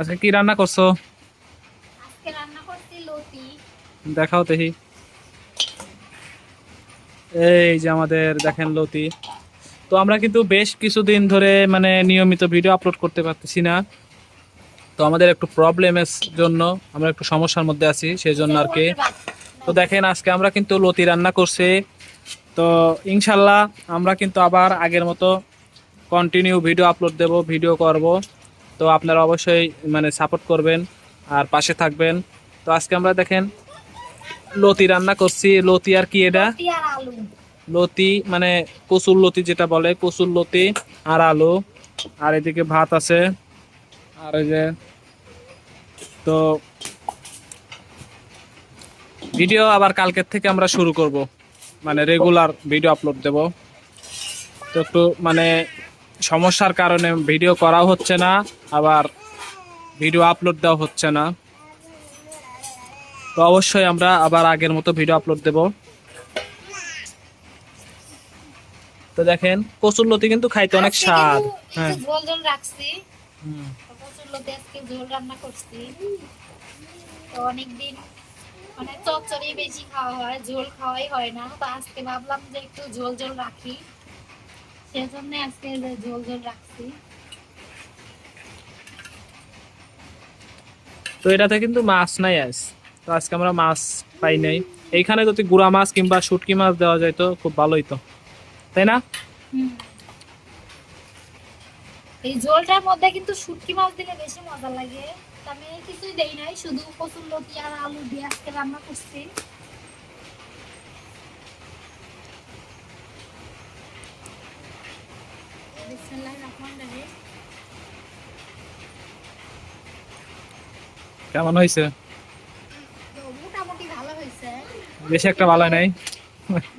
আজকে কি রান্না করছ? আজকে রান্না করছি লতি। দেখাও দেখি। এই যে আমাদের দেখেন লতি। তো আমরা কিন্তু বেশ কিছুদিন ধরে মানে নিয়মিত ভিডিও আপলোড করতে পারতেছি না। তো আমাদের একটু প্রবলেমের জন্য আমরা একটু সমস্যার মধ্যে আছি সেই জন্য আর কি। তো দেখেন আজকে আমরা কিন্তু লতি রান্না করছি। তো ইনশাল্লাহ আমরা কিন্তু আবার আগের মতো কন্টিনিউ ভিডিও আপলোড দেব ভিডিও করব। তো আপনারা অবশ্যই মানে সাপোর্ট করবেন আর পাশে থাকবেন। তো আজকে আমরা দেখেন লতি রান্না করছি। লতি আর কি এটা? লতি মানে কচুর লতি যেটা বলে কচুর লতি আর আলু। আর এদিকে ভাত আছে। আর এই যে তো ভিডিও আবার কালকের থেকে আমরা শুরু করব। মানে রেগুলার ভিডিও আপলোড দেব। তো একটু মানে সমস্যার কারণে ভিডিও করাও হচ্ছে না আবার ভিডিও আপলোড দেওয়া হচ্ছে না। তো অবশ্যই আমরা আবার আগের মতো ভিডিও আপলোড দেব। তো দেখেন কচুর লতি কিন্তু খাইতে অনেক স্বাদ। হ্যাঁ। একটু ঝোল ঝোল রাখছি। হুম। লতি আজকে ঝোল রান্না করছি। তো অনেকদিন মানে চচ্চড়ি বেশি খাওয়া হয় ঝোল খাওয়াই হয় না। তো আজকে ভাবলাম যে একটু ঝোল ঝোল রাখি। সেজন্য আজকে ঝোল ঝোল রাখছি। তো এটাতে কিন্তু মাছ নাই আজ। তো আজকে আমরা মাছ পাই নাই। এইখানে যদি গুড়া মাছ কিংবা শুটকি মাছ দেওয়া যায় তো খুব ভালোই তো। তাই না? এই ঝোলটার মধ্যে কিন্তু শুটকি মাছ দিলে বেশি মজা লাগে। আমি কিছুই দেই নাই শুধু কচুর লতি আর আলু দিয়ে আজকে রান্না করছি। কেমন হয়েছে? মোটামুটি ভালো হয়েছে। বেশি একটা ভালো হয় নাই?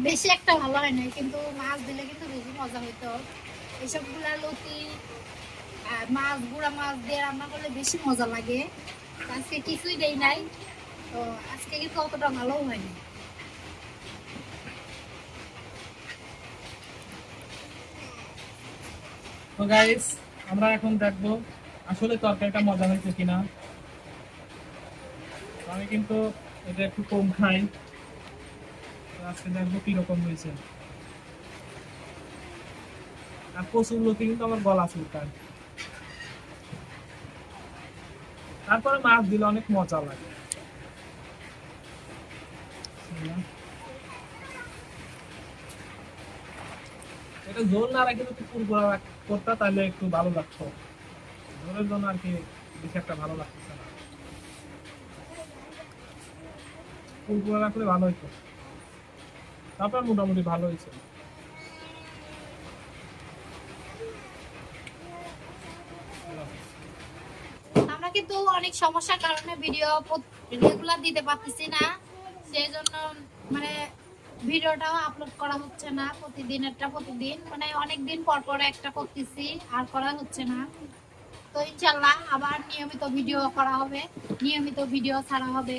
বেশি একটা ভালো হয় নাই কিন্তু মাছ দিলে কিন্তু বেশি মজা হইতো। এইসবগুলা লতি মাছ গুঁড়া মাছ দিয়ে রান্না করলে বেশি মজা লাগে। আজকে কিছুই দেই নাই তো আজকে কিন্তু অতটা ভালো হয়নি। তো গাইস আমরা এখন দেখব আসলে তরকারিটা মজা হয়েছে কিনা। আমি কিন্তু এটা একটু কম খাই। আজকে দেখব কীরকম হয়েছে। আর প্রচুর লতি কিন্তু আমার গলা চুলকায়। তারপরে মাছ দিলে অনেক মজা লাগে। এটা ঝোল না রাখে যদি তাহলে একটু ভালো লাগতো। ঝোলের জন্য আর কি বেশি একটা ভালো লাগতেছে না। পুরপুরা রাখলে ভালো হইতো। তারপর মোটামুটি ভালো হয়েছে আমরা কিন্তু অনেক সমস্যার কারণে ভিডিও রেগুলার দিতে পারতেছি না। সেই জন্য মানে ভিডিওটাও আপলোড করা হচ্ছে না, প্রতিদিনেরটা প্রতিদিন মানে অনেক দিন পর পর একটা করতেছি, আর করা হচ্ছে না। তো ইনশাল্লাহ আবার নিয়মিত ভিডিও করা হবে, নিয়মিত ভিডিও ছাড়া হবে।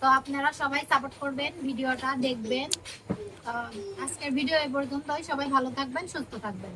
তো আপনারা সবাই সাপোর্ট করবেন, ভিডিওটা দেখবেন। আজকের ভিডিও এ পর্যন্তই, সবাই ভালো থাকবেন, সুস্থ থাকবেন।